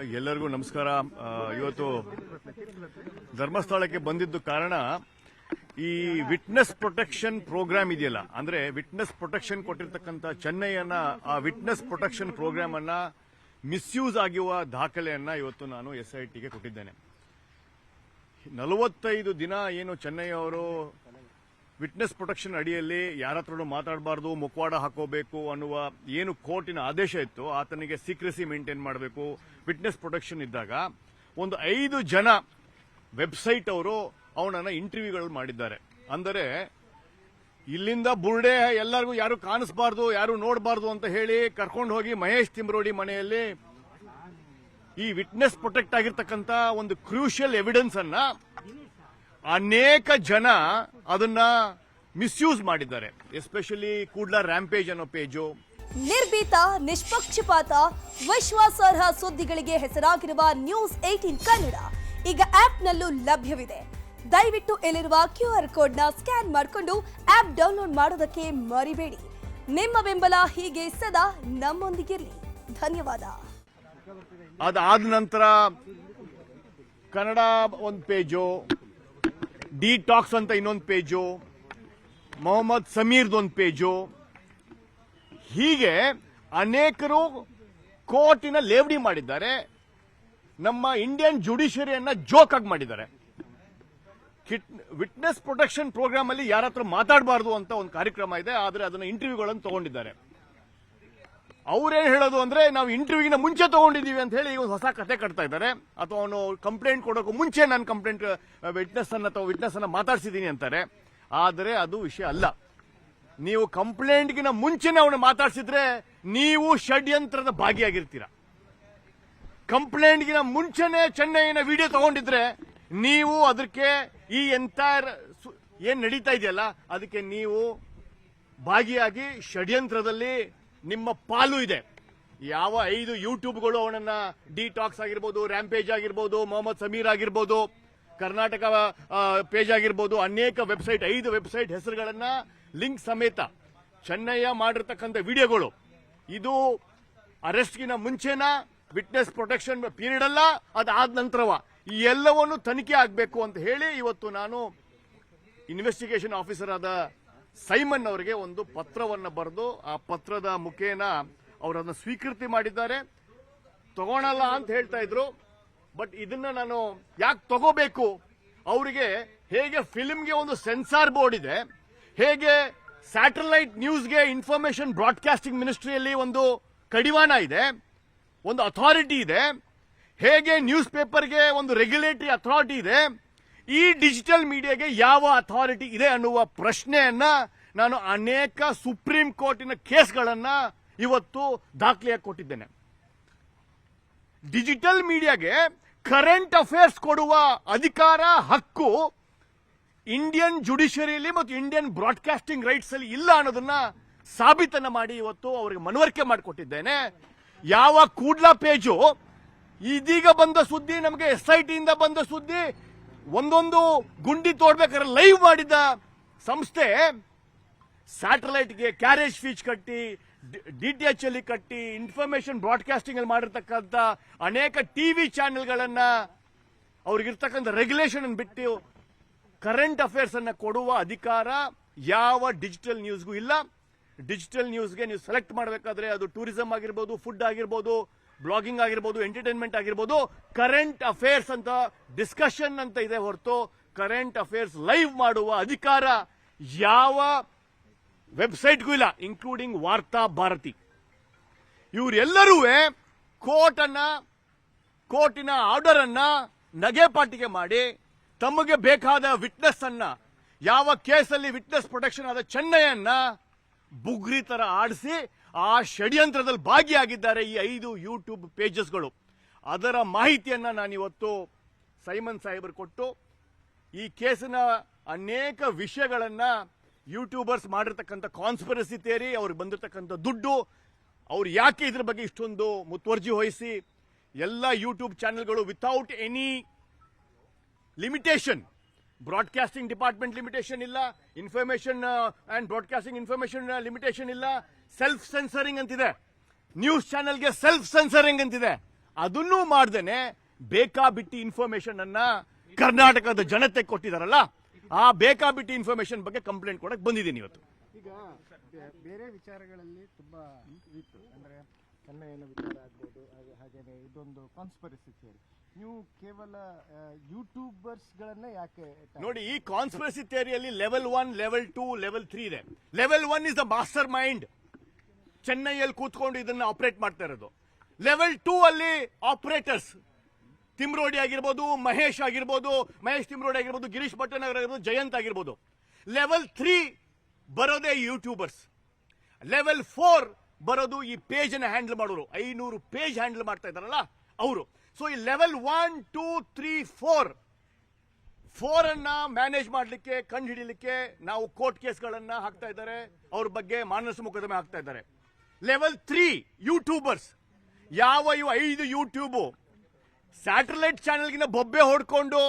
ಎಲ್ಲರಿಗೂ ನಮಸ್ಕಾರ. ಇವತ್ತು ಧರ್ಮಸ್ಥಳಕ್ಕೆ ಬಂದಿದ್ದು ಕಾರಣ ಈ ವಿಟ್ನೆಸ್ ಪ್ರೊಟೆಕ್ಷನ್ ಪ್ರೋಗ್ರಾಮ್ ಇದೆಯಲ್ಲ, ಅಂದ್ರೆ ವಿಟ್ನೆಸ್ ಪ್ರೊಟೆಕ್ಷನ್ ಕೊಟ್ಟಿರ್ತಕ್ಕಂಥ ಚೆನ್ನೈಯನ್ನ ಆ ವಿಟ್ನೆಸ್ ಪ್ರೊಟೆಕ್ಷನ್ ಪ್ರೋಗ್ರಾಮ್ ಅನ್ನ ಮಿಸ್ಯೂಸ್ ಆಗಿರುವ ದಾಖಲೆಯನ್ನ ಇವತ್ತು ನಾನು ಎಸ್ ಐ ಟಿಗೆ ಕೊಟ್ಟಿದ್ದೇನೆ. ನಲವತ್ತೈದು ದಿನ ಏನು ಚೆನ್ನೈ ಅವರು ವಿಟ್ನೆಸ್ ಪ್ರೊಟೆಕ್ಷನ್ ಅಡಿಯಲ್ಲಿ ಯಾರ ಹತ್ರನೂ ಮಾತಾಡಬಾರ್ದು, ಮುಖವಾಡ ಹಾಕೋಬೇಕು ಅನ್ನುವ ಏನು ಕೋರ್ಟಿನ ಆದೇಶ ಇತ್ತು ಆತನಿಗೆ ಸೀಕ್ರೆಸಿ ಮೇಂಟೈನ್ ಮಾಡಬೇಕು. ವಿಟ್ನೆಸ್ ಪ್ರೊಟೆಕ್ಷನ್ ಇದ್ದಾಗ ಒಂದು ಐದು ಜನ ವೆಬ್ಸೈಟ್ ಅವರು ಅವನನ್ನ ಇಂಟರ್ವ್ಯೂಗಳು ಮಾಡಿದ್ದಾರೆ. ಅಂದರೆ, ಇಲ್ಲಿಂದ ಬುರ್ಡೆ ಎಲ್ಲರಿಗೂ ಯಾರು ಕಾಣಿಸಬಾರ್ದು, ಯಾರು ನೋಡಬಾರ್ದು ಅಂತ ಹೇಳಿ ಕರ್ಕೊಂಡು ಹೋಗಿ ಮಹೇಶ್ ತಿಮ್ರೋಡಿ ಮನೆಯಲ್ಲಿ ಈ ವಿಟ್ನೆಸ್ ಪ್ರೊಟೆಕ್ಟ್ ಆಗಿರ್ತಕ್ಕಂಥ ಒಂದು ಕ್ರೂಷಿಯಲ್ ಎವಿಡೆನ್ಸ್ ಅನ್ನ ಅನೇಕ ಜನ ಅದನ್ನ ಮಿಸ್ಯೂಸ್ ಮಾಡಿದ್ದಾರೆ ಎಸ್ಪೆಷಲಿ ಕೂಡ್ಲ ರ್ಯಾಂಪೇಜ್ ಅನ್ನೋ ಪೇಜು. ನಿರ್ಭೀತ ನಿಷ್ಪಕ್ಷಪಾತ ವಿಶ್ವಾಸಾರ್ಹ ಸುದ್ದಿಗಳಿಗೆ ಹೆಸರಾಗಿರುವ ನ್ಯೂಸ್ ಏಟೀನ್ ಕನ್ನಡ. ಈಗ ಆಪ್ನಲ್ಲೂ ಲಭ್ಯವಿದೆ. ದಯವಿಟ್ಟು ಇಲ್ಲಿರುವ ಕ್ಯೂ ಆರ್ನ ಸ್ಕ್ಯಾನ್ ಮಾಡಿಕೊಂಡು ಆಪ್ ಡೌನ್ಲೋಡ್ ಮಾಡೋದಕ್ಕೆ ಮರಿಬೇಡಿ. ನಿಮ್ಮ ಬೆಂಬಲ ಹೀಗೆ ಸದಾ ನಮ್ಮೊಂದಿಗಿರಲಿ. ಧನ್ಯವಾದ. ಅದಾದ ನಂತರ ಕನ್ನಡ ಒಂದು ಪೇಜು ಡಿ ಟಾಕ್ಸ್ ಅಂತ ಇನ್ನೊಂದು ಪೇಜು. ಮೊಹಮ್ಮದ್ ಸಮೀರ್ದು ಒಂದು ಪೇಜು. ಹೀಗೆ ಅನೇಕರು ಕೋರ್ಟಿನ ಲೇವಡಿ ಮಾಡಿದ್ದಾರೆ. ನಮ್ಮ ಇಂಡಿಯನ್ ಜುಡಿಷಿಯರಿಯನ್ನ ಜೋಕ್ ಆಗಿ ಮಾಡಿದ್ದಾರೆ. ವಿಟ್ನೆಸ್ ಪ್ರೊಟೆಕ್ಷನ್ ಪ್ರೋಗ್ರಾಮ್ ಅಲ್ಲಿ ಯಾರ ಹತ್ರ ಮಾತಾಡಬಾರ್ದು ಅಂತ ಒಂದು ಕಾರ್ಯಕ್ರಮ ಇದೆ, ಆದರೆ ಅದನ್ನ ಇಂಟರ್ವ್ಯೂಗಳನ್ನು ತಗೊಂಡಿದ್ದಾರೆ. ಅವ್ರೇನ್ ಹೇಳೋದು ಅಂದ್ರೆ, ನಾವು ಇಂಟರ್ವ್ಯೂಗಿನ ಮುಂಚೆ ತಗೊಂಡಿದ್ದೀವಿ ಅಂತ ಹೇಳಿ ಒಂದು ಹೊಸ ಕತೆ ಕಟ್ತಾ ಇದ್ದಾರೆ. ಅಥವಾ ಅವನು ಕಂಪ್ಲೇಂಟ್ ಕೊಡೋಕ್ಕೂ ಮುಂಚೆ ನಾನು ಕಂಪ್ಲೇಂಟ್ ವಿಟ್ನೆಸ್ ಅನ್ನ ಅಥವಾ ವಿಟ್ನೆಸ್ ಅನ್ನ ಮಾತಾಡ್ಸಿದೀನಿ ಅಂತಾರೆ. ಆದರೆ ಅದು ವಿಷಯ ಅಲ್ಲ. ನೀವು ಕಂಪ್ಲೇಂಟ್ಗಿನ ಮುಂಚೆನೆ ಅವನು ಮಾತಾಡಿಸಿದ್ರೆ ನೀವು ಷಡ್ಯಂತ್ರದ ಭಾಗಿಯಾಗಿರ್ತೀರ. ಕಂಪ್ಲೇಂಟ್ಗಿನ ಮುಂಚೆನೆ ಚೆನ್ನೈನ ವಿಡಿಯೋ ತಗೊಂಡಿದ್ರೆ ನೀವು ಅದಕ್ಕೆ ಈ ಎಂಟೈರ್ ಏನ್ ನಡೀತಾ ಇದೆಯಲ್ಲ, ಅದಕ್ಕೆ ನೀವು ಭಾಗಿಯಾಗಿ ಷಡ್ಯಂತ್ರದಲ್ಲಿ ನಿಮ್ಮ ಪಾಲು ಇದೆ. ಯಾವ ಐದು ಯೂಟ್ಯೂಬ್ಗಳು ಅವನನ್ನ ಡಿಟಾಕ್ಸ್ ಆಗಿರ್ಬೋದು, ರ್ಯಾಂಪೇಜ್ ಆಗಿರ್ಬೋದು, ಮೊಹಮ್ಮದ್ ಸಮೀರ್ ಆಗಿರ್ಬೋದು ಕರ್ನಾಟಕ ಪೇಜ್ ಆಗಿರ್ಬೋದು, ಅನೇಕ ವೆಬ್ಸೈಟ್ ಐದು ವೆಬ್ಸೈಟ್ ಹೆಸರುಗಳನ್ನ ಲಿಂಕ್ ಸಮೇತ ಚೆನ್ನಯ್ಯ ಮಾಡಿರ್ತಕ್ಕಂಥ ವಿಡಿಯೋಗಳು. ಇದು ಅರೆಸ್ಟ್ಗಿನ ಮುಂಚೆನ ವಿಟ್ನೆಸ್ ಪ್ರೊಟೆಕ್ಷನ್ ಪೀರಿಯಡ್ ಅಲ್ಲ, ಅದಾದ ನಂತರವ. ಈ ಎಲ್ಲವನ್ನು ತನಿಖೆ ಆಗಬೇಕು ಅಂತ ಹೇಳಿ ಇವತ್ತು ನಾನು ಇನ್ವೆಸ್ಟಿಗೇಷನ್ ಆಫೀಸರ್ ಆದ ಸೈಮನ್ ಅವರಿಗೆ ಒಂದು ಪತ್ರವನ್ನು ಬರೆದು, ಆ ಪತ್ರದ ಮುಖೇನ ಅವರನ್ನು ಸ್ವೀಕೃತಿ ಮಾಡಿದ್ದಾರೆ. ತಗೋಣಲ್ಲ ಅಂತ ಹೇಳ್ತಾ ಇದ್ರು. ಬಟ್ ಇದನ್ನ ನಾನು ಯಾಕೆ ತಗೋಬೇಕು? ಅವರಿಗೆ ಹೇಗೆ ಫಿಲ್ಮ್ಗೆ ಒಂದು ಸೆನ್ಸಾರ್ ಬೋರ್ಡ್ ಇದೆ, ಹೇಗೆ ಸ್ಯಾಟಲೈಟ್ ನ್ಯೂಸ್ಗೆ ಇನ್ಫಾರ್ಮೇಶನ್ ಬ್ರಾಡ್ಕಾಸ್ಟಿಂಗ್ ಮಿನಿಸ್ಟ್ರಿಯಲ್ಲಿ ಒಂದು ಕಡಿವಾಣ ಇದೆ, ಒಂದು ಅಥಾರಿಟಿ ಇದೆ, ಹೇಗೆ ನ್ಯೂಸ್ ಪೇಪರ್ಗೆ ಒಂದು ರೆಗ್ಯುಲೇಟರಿ ಅಥಾರಿಟಿ ಇದೆ, ಈ ಡಿಜಿಟಲ್ ಮೀಡಿಯಾಗೆ ಯಾವ ಅಥಾರಿಟಿ ಇದೆ ಅನ್ನುವ ಪ್ರಶ್ನೆಯನ್ನ ನಾನು ಅನೇಕ ಸುಪ್ರೀಂ ಕೋರ್ಟಿನ ಕೇಸ್ಗಳನ್ನ ಇವತ್ತು ದಾಖಲೆಯಾಗಿ ಕೊಟ್ಟಿದ್ದೇನೆ. ಡಿಜಿಟಲ್ ಮೀಡಿಯಾಗೆ ಕರೆಂಟ್ ಅಫೇರ್ಸ್ ಕೊಡುವ ಅಧಿಕಾರ, ಹಕ್ಕು ಇಂಡಿಯನ್ ಜುಡಿಷಿಯರಿಯಲ್ಲಿ ಮತ್ತು ಇಂಡಿಯನ್ ಬ್ರಾಡ್ಕಾಸ್ಟಿಂಗ್ ರೈಟ್ಸ್ ಅಲ್ಲಿ ಇಲ್ಲ ಅನ್ನೋದನ್ನ ಸಾಬೀತನ ಮಾಡಿ ಇವತ್ತು ಅವರಿಗೆ ಮನವರಿಕೆ ಮಾಡಿಕೊಟ್ಟಿದ್ದೇನೆ. ಯಾವ ಕೂಡ್ಲಾ ಪೇಜು? ಇದೀಗ ಬಂದ ಸುದ್ದಿ, ನಮಗೆ ಎಸ್ ಐ ಟಿಯಿಂದ ಬಂದ ಸುದ್ದಿ, ಒಂದೊಂದು ಗುಂಡಿ ತೋಡ್ಬೇಕಾದ್ರೆ ಲೈವ್ ಮಾಡಿದ ಸಂಸ್ಥೆ ಸ್ಯಾಟಲೈಟ್ಗೆ ಕ್ಯಾರೇಜ್ ಫೀಸ್ ಕಟ್ಟಿ, ಡಿ ಟಿ ಎಚ್ ಅಲ್ಲಿ ಕಟ್ಟಿ ಇನ್ಫಾರ್ಮೇಶನ್ ಬ್ರಾಡ್ಕಾಸ್ಟಿಂಗ್ ಅಲ್ಲಿ ಮಾಡಿರ್ತಕ್ಕಂಥ ಅನೇಕ ಟಿವಿ ಚಾನೆಲ್ಗಳನ್ನ ಅವ್ರಿಗಿರ್ತಕ್ಕಂಥ ರೆಗ್ಯುಲೇಷನ್ ಬಿಟ್ಟು ಕರೆಂಟ್ ಅಫೇರ್ಸ್ ಅನ್ನ ಕೊಡುವ ಅಧಿಕಾರ ಯಾವ ಡಿಜಿಟಲ್ ನ್ಯೂಸ್ಗೂ ಇಲ್ಲ. ಡಿಜಿಟಲ್ ನ್ಯೂಸ್ಗೆ ನೀವು ಸೆಲೆಕ್ಟ್ ಮಾಡಬೇಕಾದ್ರೆ ಅದು ಟೂರಿಸಂ ಆಗಿರ್ಬೋದು, ಫುಡ್ ಆಗಿರ್ಬೋದು, ಬ್ಲಾಗಿಂಗ್ ಆಗಿರ್ಬೋದು, ಎಂಟರ್ಟೈನ್ಮೆಂಟ್ ಆಗಿರ್ಬೋದು, ಕರೆಂಟ್ ಅಫೇರ್ಸ್ ಅಂತ ಡಿಸ್ಕಷನ್ ಅಂತ ಇದೆ ಹೊರತು ಕರೆಂಟ್ ಅಫೇರ್ಸ್ ಲೈವ್ ಮಾಡುವ ಅಧಿಕಾರ ಯಾವ ವೆಬ್ಸೈಟ್ಗೂ ಇಲ್ಲ ಇನ್ಕ್ಲೂಡಿಂಗ್ ವಾರ್ತಾ ಭಾರತಿ. ಇವರೆಲ್ಲರೂ ಕೋರ್ಟ್ ಅನ್ನ ಕೋರ್ಟಿನ ಆರ್ಡರ್ ಅನ್ನ ನಗೆಪಾಟಿಗೆ ಮಾಡಿ, ತಮಗೆ ಬೇಕಾದ ವಿಟ್ನೆಸ್ ಅನ್ನ ಯಾವ ಕೇಸಲ್ಲಿ ವಿಟ್ನೆಸ್ ಪ್ರೊಟೆಕ್ಷನ್ ಆದ ಚೆನ್ನೈಯನ್ನ ಬುಗ್ರಿ ತರ ಆಡಿಸಿ, ಆ ಷಡ್ಯಂತ್ರದಲ್ಲಿ ಭಾಗಿಯಾಗಿದ್ದಾರೆ ಈ ಐದು ಯೂಟ್ಯೂಬ್ ಪೇಜಸ್ಗಳು ಅದರ ಮಾಹಿತಿಯನ್ನ ನಾನಿವತ್ತು ಸೈಮನ್ ಸಾಹೇಬರು ಕೊಟ್ಟು, ಈ ಕೇಸಿನ ಅನೇಕ ವಿಷಯಗಳನ್ನ ಯೂಟ್ಯೂಬರ್ಸ್ ಮಾಡಿರ್ತಕ್ಕಂಥ ಕಾನ್ಸ್ಪಿರಸಿ ತೇರಿ ಅವ್ರಿಗೆ ಬಂದಿರತಕ್ಕಂಥ ದುಡ್ಡು, ಅವ್ರು ಯಾಕೆ ಇದ್ರ ಬಗ್ಗೆ ಇಷ್ಟೊಂದು ಮುತುವರ್ಜಿ ವಹಿಸಿ, ಎಲ್ಲ ಯೂಟ್ಯೂಬ್ ಚಾನೆಲ್ಗಳು without any limitation broadcasting department limitation ಇಲ್ಲ information and broadcasting information limitation ಇಲ್ಲ. ಸೆಲ್ಫ್ ಸೆನ್ಸರಿಂಗ್ ಅಂತಿದೆ. ನ್ಯೂಸ್ ಚಾನೆಲ್ಗೆ ಸೆಲ್ಫ್ ಸೆನ್ಸರಿಂಗ್ ಅಂತಿದೆ. ಅದನ್ನೂ ಮಾಡ್ದೇನೆ ಬೇಕಾಬಿಟ್ಟಿ ಇನ್ಫಾರ್ಮೇಶನ್ ಅನ್ನ ಕರ್ನಾಟಕದ ಜನತೆ ಕೊಟ್ಟಿದಾರಲ್ಲ. ಆ ಬೇಕಾಬಿಟ್ಟಿ ಇನ್ಫಾರ್ಮೇಶನ್ ಬಗ್ಗೆ ಕಂಪ್ಲೇಂಟ್ ಕೊಡಕ್ಕೆ ಬಂದಿದ್ದೀನಿ ಇವತ್ತು. ಈಗ ಬೇರೆ ವಿಚಾರಗಳಲ್ಲಿ ತುಂಬಾ ಇತ್ತು. ಅಂದ್ರೆ ಕನ್ನಡ ವಿಚಾರ ಆಗ್ಬೋದು ಹಾಗೆ ಹಾಗೇನೆ ಇದೊಂದು ಕಾನ್ಸ್ಪರಸಿ ಥಿಯರಿ ನೀವು ಕೇವಲ ಯೂಟ್ಯೂಬರ್ಸ್ ಗಳನ್ನ ಯಾಕೆ ನೋಡಿ ಈ conspiracy ಥಿಯರಿಯಲ್ಲಿ level one level two level three ಇದೆ. Level one is the master mind ಚೆನ್ನೈಯಲ್ಲಿ ಕೂತ್ಕೊಂಡು ಇದನ್ನ ಆಪರೇಟ್ ಮಾಡ್ತಾ ಇರೋದು. ಲೆವೆಲ್ ಟೂ ಅಲ್ಲಿ ಆಪರೇಟರ್ಸ್ ತಿಮ್ರೋಡಿ ಆಗಿರ್ಬೋದು, ಮಹೇಶ್ ಆಗಿರ್ಬೋದು, ಮಹೇಶ್ ತಿಮ್ರೋಡಿ ಆಗಿರ್ಬೋದು, ಗಿರೀಶ್ ಭಟ್ಟನಗರ್ ಆಗಿರ್ಬೋದು, ಜಯಂತ್ ಆಗಿರ್ಬೋದು. ಲೆವೆಲ್ ತ್ರೀ ಬರೋದೇ ಯೂಟ್ಯೂಬರ್ಸ್ ಲೆವೆಲ್ ಫೋರ್ ಬರೋದು ಈ ಪೇಜನ್ನು ಹ್ಯಾಂಡಲ್ ಮಾಡೋರು. ಐನೂರು ಪೇಜ್ ಹ್ಯಾಂಡಲ್ ಮಾಡ್ತಾ ಇದ್ದಾರಲ್ಲ ಅವರು. ಸೊ ಈ level one two three four four ಅನ್ನ ಮ್ಯಾನೇಜ್ ಮಾಡಲಿಕ್ಕೆ, ಕಂಡು ಹಿಡಿಲಿಕ್ಕೆ ನಾವು ಕೋರ್ಟ್ ಕೇಸ್ಗಳನ್ನ ಹಾಕ್ತಾ ಇದ್ದಾರೆ. ಅವ್ರ ಬಗ್ಗೆ ಮಾನಸ ಮೊಕದ್ದಮೆ ಹಾಕ್ತಾ ಇದ್ದಾರೆ. ಲೆವೆಲ್ ತ್ರೀ ಯೂಟ್ಯೂಬರ್ಸ್ ಯಾವ ಇವು ಐದು ಯೂಟ್ಯೂಬು ಸ್ಯಾಟಲೈಟ್ ಚಾನೆಲ್ಗಿನ ಬೊಬ್ಬೆ ಹೊಡ್ಕೊಂಡು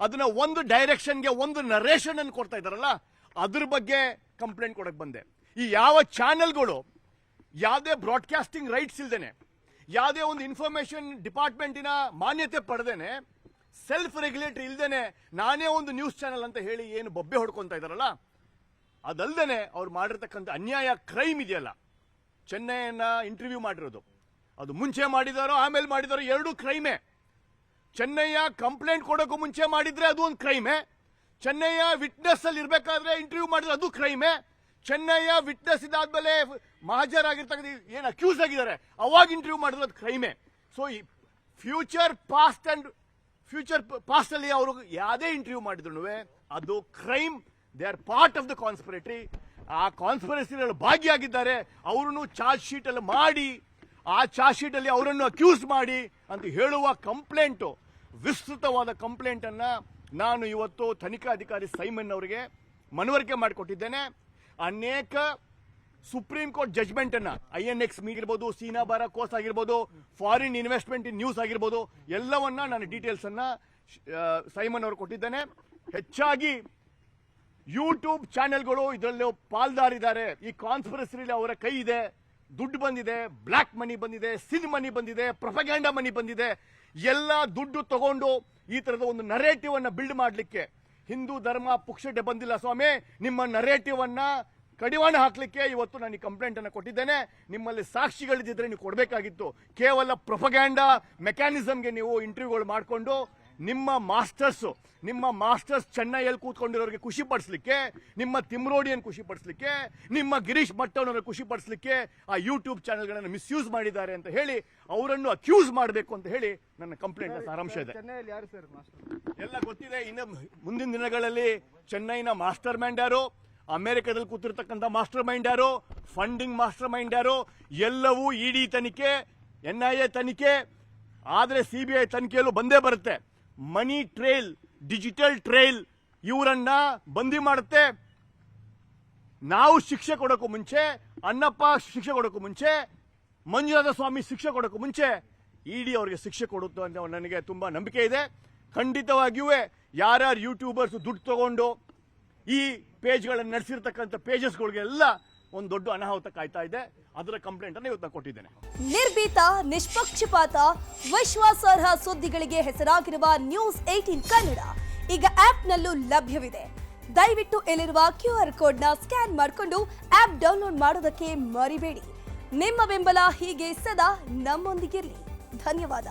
ಅದನ್ನ ಒಂದು ಡೈರೆಕ್ಷನ್ಗೆ ಒಂದು ನರೇಷನ್ ಅನ್ನು ಕೊಡ್ತಾ ಇದ್ದಾರಲ್ಲ, ಅದ್ರ ಬಗ್ಗೆ ಕಂಪ್ಲೇಂಟ್ ಕೊಡಕ್ ಬಂದೆ. ಈ ಯಾವ ಚಾನೆಲ್ಗಳು ಯಾವುದೇ ಬ್ರಾಡ್ಕಾಸ್ಟಿಂಗ್ ರೈಟ್ಸ್ ಇಲ್ದೇನೆ, ಯಾವುದೇ ಒಂದು ಇನ್ಫಾರ್ಮೇಶನ್ ಡಿಪಾರ್ಟ್ಮೆಂಟಿನ ಮಾನ್ಯತೆ ಪಡೆದೇನೆ ಸೆಲ್ಫ್ ರೆಗ್ಯುಲೇಟರ್ ಇಲ್ದೇನೆ ನಾನೇ ಒಂದು ನ್ಯೂಸ್ ಚಾನೆಲ್ ಅಂತ ಹೇಳಿ ಏನು ಬೊಬ್ಬೆ ಹೊಡ್ಕೊತಾ ಇದ್ದಾರಲ್ಲ, ಅದಲ್ದೇನೆ ಅವ್ರು ಮಾಡಿರ್ತಕ್ಕಂಥ ಅನ್ಯಾಯ ಕ್ರೈಮ್ ಇದೆಯಲ್ಲ, ಚೆನ್ನೈಯನ್ನ ಇಂಟರ್ವ್ಯೂ ಮಾಡಿರೋದು. ಅದು ಮುಂಚೆ ಮಾಡಿದಾರೋ, ಆಮೇಲೆ ಮಾಡಿದಾರೋ ಎರಡೂ ಕ್ರೈಮೇ ಚೆನ್ನಯ್ಯ ಕಂಪ್ಲೇಂಟ್ ಕೊಡೋಕ್ಕೂ ಮುಂಚೆ ಮಾಡಿದ್ರೆ ಅದು ಒಂದು ಕ್ರೈಮೆ ಚೆನ್ನಯ್ಯ ವಿಟ್ನೆಸ್ ಅಲ್ಲಿ ಇರಬೇಕಾದ್ರೆ ಇಂಟರ್ವ್ಯೂ ಮಾಡಿದ್ರೆ ಅದು ಕ್ರೈಮೆ ಚೆನ್ನಯ್ಯ ವಿಟ್ನೆಸ್ ಇದಾದ್ಮೇಲೆ ಮಹಾಜರಾಗಿರ್ತಕ್ಕಂಥ ಏನು ಅಕ್ಯೂಸ್ ಆಗಿದ್ದಾರೆ? ಅವಾಗ ಇಂಟರ್ವ್ಯೂ ಮಾಡಿದ್ರೆ ಅದು ಕ್ರೈಮೆ ಸೊ ಈ future past and future past ಅಲ್ಲಿ ಅವರು ಯಾವುದೇ ಇಂಟರ್ವ್ಯೂ ಮಾಡಿದ್ರು ಅದು crime they are part of the conspiratory ಆ ಕಾನ್ಸ್ಪಿರಸಿಗಳಲ್ಲಿ ಭಾಗಿಯಾಗಿದ್ದಾರೆ. ಅವರನ್ನು ಚಾರ್ಜ್ ಶೀಟ್ ಅಲ್ಲಿ ಮಾಡಿ, ಆ ಚಾರ್ಜ್ ಶೀಟ್ ಅಲ್ಲಿ ಅವರನ್ನು ಅಕ್ಯೂಸ್ ಮಾಡಿ ಅಂತ ಹೇಳುವ ಕಂಪ್ಲೇಂಟು, ವಿಸ್ತೃತವಾದ ಕಂಪ್ಲೇಂಟನ್ನು ನಾನು ಇವತ್ತು ತನಿಖಾಧಿಕಾರಿ ಸೈಮನ್ ಅವರಿಗೆ ಮನವರಿಕೆ ಮಾಡಿಕೊಟ್ಟಿದ್ದೇನೆ. ಅನೇಕ ಸುಪ್ರೀಂ ಕೋರ್ಟ್ ಜಜ್ಮೆಂಟ್ ಅನ್ನ ಐ ಎನ್ ಎಕ್ಸ್ ಆಗಿರ್ಬೋದು ಸೀನಾ ಬಾರ ಕೋರ್ಸ್ ಆಗಿರ್ಬೋದು, ಫಾರಿನ್ ಇನ್ವೆಸ್ಟ್ಮೆಂಟ್ ಇನ್ ನ್ಯೂಸ್ ಆಗಿರ್ಬೋದು, ಎಲ್ಲವನ್ನ ನಾನು ಡೀಟೇಲ್ಸ್ ಅನ್ನ ಸೈಮನ್ ಅವರು ಕೊಟ್ಟಿದ್ದೇನೆ. ಹೆಚ್ಚಾಗಿ ಯೂಟ್ಯೂಬ್ ಚಾನೆಲ್ಗಳು ಇದರಲ್ಲಿ ಪಾಲ್ದಾರಿದ್ದಾರೆ. ಈ ಕಾನ್ಸ್ಪಿರಸಿಲಿ ಅವರ ಕೈ ಇದೆ. ದುಡ್ಡು ಬಂದಿದೆ ಬ್ಲ್ಯಾಕ್ ಮನಿ ಬಂದಿದೆ, ಸಿನ್ ಮನಿ ಬಂದಿದೆ ಪ್ರೊಫಗ್ಯಾಂಡ ಮನಿ ಬಂದಿದೆ. ಎಲ್ಲ ದುಡ್ಡು ತಗೊಂಡು ಈ ತರದ ಒಂದು ನರೇಟಿವ್ ಅನ್ನ ಬಿಲ್ಡ್ ಮಾಡಲಿಕ್ಕೆ, ಹಿಂದೂ ಧರ್ಮ ಪುಕ್ಷಟೆ ಬಂದಿಲ್ಲ ಸ್ವಾಮಿ. ನಿಮ್ಮ ನರೇಟಿವ್ ಅನ್ನ ಕಡಿವಾಣ ಹಾಕ್ಲಿಕ್ಕೆ ಇವತ್ತು ನಾನು ಈ ಕಂಪ್ಲೇಂಟ್ ಅನ್ನು ಕೊಟ್ಟಿದ್ದೇನೆ. ನಿಮ್ಮಲ್ಲಿ ಸಾಕ್ಷಿಗಳಿದ್ದರೆ ನೀವು ಕೊಡಬೇಕಾಗಿತ್ತು. ಕೇವಲ ಪ್ರೊಫಗ್ಯಾಂಡ ಮೆಕ್ಯಾನಿಸಮ್ಗೆ ನೀವು ಇಂಟರ್ವ್ಯೂಗಳು ಮಾಡಿಕೊಂಡು ನಿಮ್ಮ ಮಾಸ್ಟರ್ಸ್ ನಿಮ್ಮ ಮಾಸ್ಟರ್ಸ್ ಚೆನ್ನೈಯಲ್ಲಿ ಕೂತ್ಕೊಂಡಿರೋರಿಗೆ ಖುಷಿ ಪಡಿಸ್ಲಿಕ್ಕೆ ನಿಮ್ಮ ತಿಮ್ರೋಡಿಯನ್ನು ಖುಷಿ ಪಡಿಸ್ಲಿಕ್ಕೆ ನಿಮ್ಮ ಗಿರೀಶ್ ಭಟ್ಟವನವ್ರಿಗೆ ಖುಷಿ ಪಡಿಸ್ಲಿಕ್ಕೆ ಆ ಯೂಟ್ಯೂಬ್ ಚಾನೆಲ್ಗಳನ್ನು ಮಿಸ್ಯೂಸ್ ಮಾಡಿದ್ದಾರೆ ಅಂತ ಹೇಳಿ ಅವರನ್ನು ಅಕ್ಯೂಸ್ ಮಾಡಬೇಕು ಅಂತ ಹೇಳಿ ನನ್ನ ಕಂಪ್ಲೇಂಟ್ ಸಾರಾಂಶ ಇದೆ. ಎಲ್ಲ ಗೊತ್ತಿದೆ ಇನ್ನು ಮುಂದಿನ ದಿನಗಳಲ್ಲಿ ಚೆನ್ನೈನ ಮಾಸ್ಟರ್ ಮೈಂಡ್ ಯಾರು ಅಮೆರಿಕದಲ್ಲಿ ಕೂತಿರ್ತಕ್ಕಂಥ ಮಾಸ್ಟರ್ ಮೈಂಡ್ ಯಾರು ಫಂಡಿಂಗ್ ಮಾಸ್ಟರ್ ಮೈಂಡ್ ಯಾರು ಎಲ್ಲವೂ ಇಡಿ ತನಿಖೆ ಎನ್ ಐ ಎ ತನಿಖೆ ಆದರೆ ಸಿ ಬಿ ಐ ತನಿಖೆಯಲ್ಲೂ ಬಂದೇ ಬರುತ್ತೆ. ಮನಿ ಟ್ರೇಲ್, ಡಿಜಿಟಲ್ ಟ್ರೇಲ್ ಇವರನ್ನ ಬಂದಿ ಮಾಡುತ್ತೆ. ನಾವು ಶಿಕ್ಷೆ ಕೊಡೋಕ್ಕೂ ಮುಂಚೆ, ಅಣ್ಣಪ್ಪ ಶಿಕ್ಷೆ ಕೊಡೋಕ್ಕೂ ಮುಂಚೆ, ಮಂಜುನಾಥ ಸ್ವಾಮಿ ಶಿಕ್ಷೆ ಕೊಡೋಕ್ಕೂ ಮುಂಚೆ ಇಡಿ ಅವರಿಗೆ ಶಿಕ್ಷೆ ಕೊಡುತ್ತೆ ಅಂತ ನನಗೆ ತುಂಬ ನಂಬಿಕೆ ಇದೆ. ಖಂಡಿತವಾಗಿಯೂ ಯಾರ್ಯಾರು ಯೂಟ್ಯೂಬರ್ಸ್ ದುಡ್ಡು ತಗೊಂಡು ಈ ಪೇಜ್ಗಳನ್ನು ನಡೆಸಿರ್ತಕ್ಕಂಥ ಪೇಜಸ್ಗಳಿಗೆಲ್ಲ ಒಂದು ದೊಡ್ಡ ಅನಾಹುತ ಕಾಯ್ತಾ ಇದೆ. ಅದರ ಕಂಪ್ಲೇಂಟ್ ಅನ್ನು ಇವತ್ತು ಕೊಟ್ಟಿದ್ದೇನೆ. ನಿರ್ಭೀತ, ನಿಷ್ಪಕ್ಷಪಾತ, ವಿಶ್ವಾಸಾರ್ಹ ಸುದ್ದಿಗಳಿಗೆ ಹೆಸರಾಗಿರುವ ನ್ಯೂಸ್ ಏಟೀನ್ ಕನ್ನಡ. ಈಗ ಆಪ್ನಲ್ಲೂ ಲಭ್ಯವಿದೆ. ದಯವಿಟ್ಟು ಇಲ್ಲಿರುವ ಕ್ಯೂ ಆರ್ ಕೋಡ್ನ ಸ್ಕ್ಯಾನ್ ಮಾಡಿಕೊಂಡು ಆಪ್ ಡೌನ್ಲೋಡ್ ಮಾಡೋದಕ್ಕೆ ಮರಿಬೇಡಿ. ನಿಮ್ಮ ಬೆಂಬಲ ಹೀಗೆ ಸದಾ ನಮ್ಮೊಂದಿಗಿರಲಿ. ಧನ್ಯವಾದ.